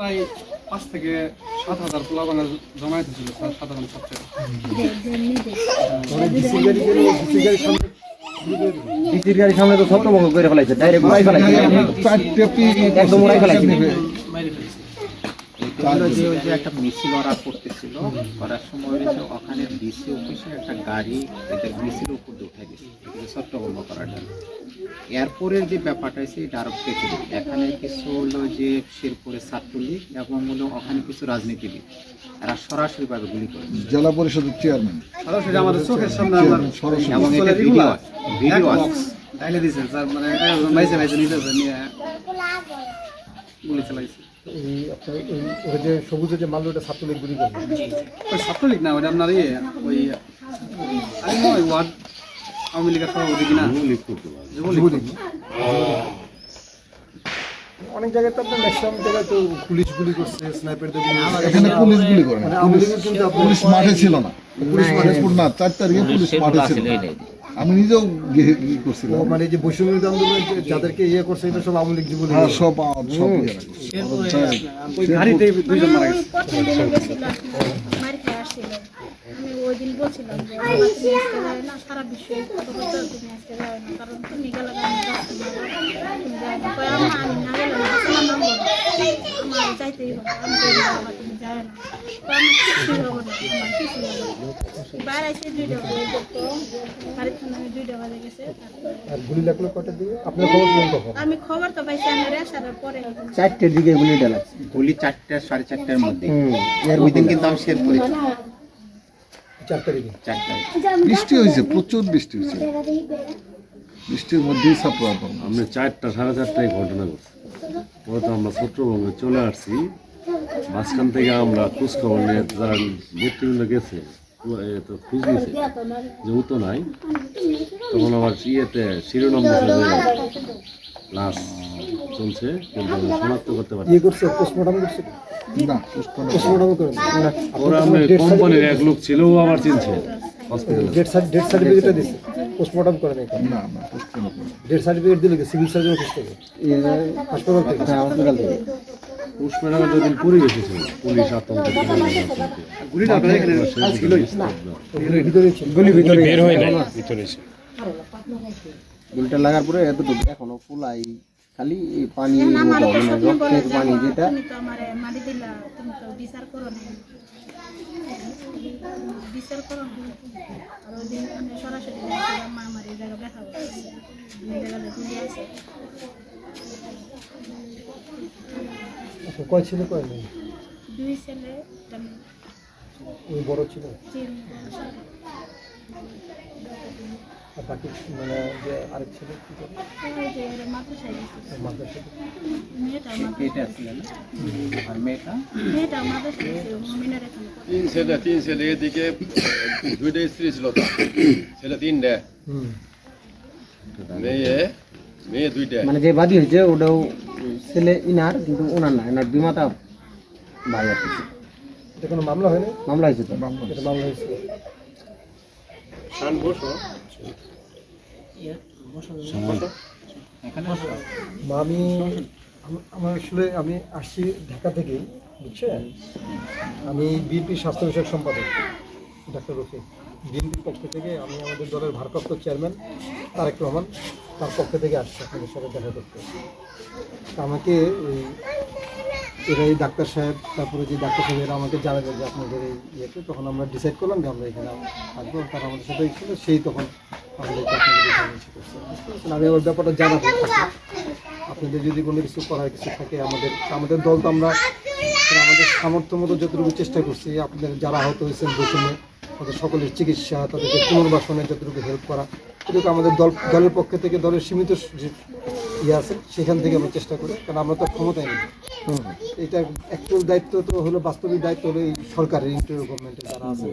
প্রায় পাঁচ থেকে সাত হাজার পোলাবানের জমায়েত ছিল স্যার সাধারণ ছাত্রের গাড়ির সামনে তো ছত্রভঙ্গ করে ফেলাইছে ডাইরেক্ট উড়াই ফেলাইছে। একদম উড়াই ফেলাইছে। বাইরে ফেলেছে ওগুলো যে ওই যে একটা মিছিল ওরা করতেছিল করার সময় হয়েছে ওখানে ডিসি অফিসে একটা গাড়ি মিছিল উপর উঠে এগুলো করার জন্য। এরপরের যে ব্যাপারটা হয়েছে এটা আরও পেতে এখানে কিছু হলো যে শেরপুরের ছাত্রলীগ এবং হলো ওখানে কিছু রাজনীতিবিদ। এরা সরাসরিভাবে গুলি করে। জেলা পরিষদের চেয়ারম্যান। সরাসরি আমাদের চোখের সামনে আমার সরাসরি। এবং এটা ভিডিও ভিডিও আছে। দিয়েছেন স্যার মানে একজন বাইসে বাইসে নিতেছে নিয়ে। গুলি চালাইছে। এই আপনার ওই যে সবুজে যে মাল্য ওটা ছাত্রলীগ গুলি করবে ওই ছাত্রলীগ না ওটা আপনার ইয়ে ওই ওয়ার্ড আওয়ামী লীগের সভাপতি কিনা? যুবলীগ অনেক জায়গায় তো আপনার ম্যাক্সিমাম জায়গায় তো পুলিশ গুলি করছে করছে। এখানে পুলিশ গুলি করে না। মানে পুলিশ মাঠে ছিল না। পুলিশ মাঠে ছিল না। চার তারিখে পুলিশ মাঠে ছিল আমি নিজেও গিয়ে করছিলাম। মানে এই যে বৈষম্য আন্দোলন যাদেরকে ইয়ে করছে এটা সব আওয়ামী লীগ হ্যাঁ সব সব ইয়েরা করছে। ওই গাড়িতে দুইজন মারা গেছে প্রথম দিনে গেছিল মারি খেয়ে আসছিল আমি ওই দিন বলছিলাম যে বাবা, তুমি আজকে যাবে না সারা বিশ্বে কত বলতে তুমি আজকে যাবে না কারণ তুমি গেলে আমি যাচ্ছি না। তুমি যাবে না কয়, আম্মা, আমি না গেলে না আসলে নামবো না আমার যাইতেই হবে আমি তুমি যাবে না। কয়, আমার কিছুই হবে না আমার কিছুই হবে বাইরে এসে দুইটা বাজে দেখতো বাড়ির থেকে আমি দুইটা বাজে গেছে আর গুলি লাগল কটার দিকে? আপনার খবর পেলেন আমি খবর তো পাইছি আমি পরে চারটের দিকে গুলি চারটা সাড়ে চারটার মধ্যে। এর ওই দিন কিন্তু আমি শেয়ার করেছি চার তারিখে। বৃষ্টি হয়েছে প্রচুর বৃষ্টি হয়েছে। বৃষ্টির মধ্যেই আন্দোলন আমরা চারটা সাড়ে চারটায় ঘটনা ঘটছে। পরে তো আমরা ছত্রভঙ্গে চলে আসছি। মাঝখান থেকে আমরা খোঁজ খবর নিয়ে যারা নেতৃবৃন্দ গেছে এ তো খোঁজ নিয়েছে যে উতো নাই। তখন আবার ইয়েতে শিরোনাম দিয়েছে যে লাশ চলছে কিন্তু শনাক্ত করতে পারছি ইয়ে করছে পোস্টমর্টম করছে। কোম্পানির এক লোক ছিল ও আবার চিনছে। হসপিটালে। ডেট সার্টিফিকেটটা পোস্টমর্টম এখানে। না না ডেট সার্টিফিকেট দিলে কি সিভিল সার্জন অফিস থেকে হাসপাতাল থেকে? থেকে। পুষ্পের দুদিন পুরী এসেছিল পুলিশ আতঙ্ক গুলিটা আপনার এখানে ছিলই ওই ভিতরে গুলি ভিতরে বের হয় না গুলিটা লাগার পরে এতটুকু। এখনও ফুলাই খালি এই পানি রক্তের পানি যেটা আচ্ছা, কয় ছিল কয় নেই দুই ছেলে ওই বড় ছিল? আর বাকি মানে যে আরেক ছিল কি করে আর মেয়েটা পড়ে। তিন ছেলে তিন ছেলে এদিকে দুইটা স্ত্রী ছিল ছেলে তিনটা মেয়ে মেয়ে দুইটা মানে যে বাদী হয়েছে ওটাও ছেলে ইনার কিন্তু ওনার না এনার বিমাতা ভাই আর কি। এটা কোনো মামলা হয়নি মামলা হয়েছে তো এটা মামলা হয়েছে আমি আমার আসলে আমি আসছি ঢাকা থেকে বুঝছেন আমি বিএনপি স্বাস্থ্য বিষয়ক সম্পাদক ডাক্তার রফিক। বিএনপির পক্ষ থেকে আমি আমাদের দলের ভারপ্রাপ্ত চেয়ারম্যান তারেক রহমান তার পক্ষ থেকে আসছি আপনাদের সাথে দেখা করতে। তা আমাকে এই এরা ডাক্তার সাহেব, তারপরে যে ডাক্তার সাহেব এরা আমাকে জানাবে যে আপনাদের এই ইয়েতে, তখন আমরা ডিসাইড করলাম যে আমরা এখানে থাকব, তারা আমাদের সাথে ছিল, সেই তখন করছে আমি ওর ব্যাপারটা জানাব। আপনাদের যদি কোনো কিছু করার কিছু থাকে, আমাদের আমাদের দল তো আমরা আমাদের সামর্থ্য মতো যতটুকু চেষ্টা করছি আপনাদের যারা আহত হয়েছেন প্রথমে, তাদের সকলের চিকিৎসা, তাদেরকে পুনর্বাসনের যতটুকু হেল্প করা এটুকু আমাদের দল দলের পক্ষ থেকে দলের সীমিত ইয়ে আছে সেখান থেকে আমরা চেষ্টা করি কারণ আমরা তো ক্ষমতায় নেই। এটা অ্যাকচুয়াল দায়িত্ব তো হলো বাস্তবিক দায়িত্ব হলো এই সরকারের ইন্টারিয়র গভর্নমেন্টের যারা আছে।